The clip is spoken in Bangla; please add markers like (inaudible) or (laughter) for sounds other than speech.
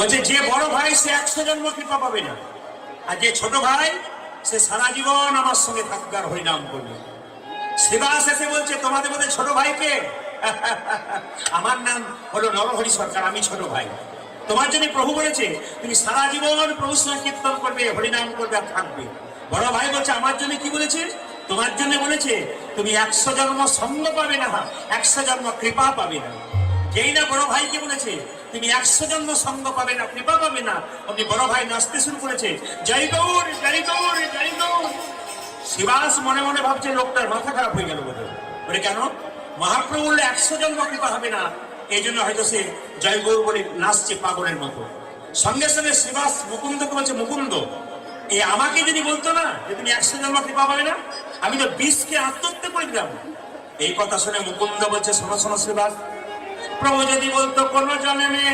বলছে, যে বড় ভাই, সে একশো জন্ম কৃপা পাবে না। আর যে ছোট ভাই, সে সারা জীবন আমার সঙ্গে থাকবে আর হরিনাম করবে। শিবাস এসে বলছে, তোমাদের মধ্যে ছোট ভাইকে (laughs) আমার নাম হলো নরহরি সরকার, আমি ছোট ভাই। তোমার জন্য প্রভু বলেছে, তুমি সারা জীবন প্রভু সঙ্গে কীর্তন করবে, হরিনাম করবে আর থাকবে। বড় ভাই বলছে, আমার জন্য কি বলেছে? তোমার জন্য বলেছে, তুমি একশো জন্ম সঙ্গ পাবে না, একশো জন্ম কৃপা পাবে না। যেই না বড় ভাইকে বলেছে তুমি একশো জন্ম সঙ্গ পাবে না কৃপা পাবে না আপনি বড় ভাই নাচতে শুরু করেছে। জয় গৌর জয় গৌর জয় গৌর। শিবাস মনে মনে ভাবছে লোকটার মাথা খারাপ হয়ে গেল বোধ বলে, কেন? মহাপ্রভু বললে, একশো জন্ম কৃপা হবে না। এই জন্য হয়তো সে জয় গৌর বলে নাচছে পাগলের মতো। সঙ্গে সঙ্গে শিবাস মুকুন্দকে বলছে, মুকুন্দ, এ আমাকে যদি বলতো না যে তুমি একশো জন্ম কৃপা পাবে না, আমি তো বিষকে আত্মহত্যা করে দিলাম এই কথা শুনে মুকুন্দ বলছে, শোনো শোনো প্রভু যদি বলতো কোনো জন্মে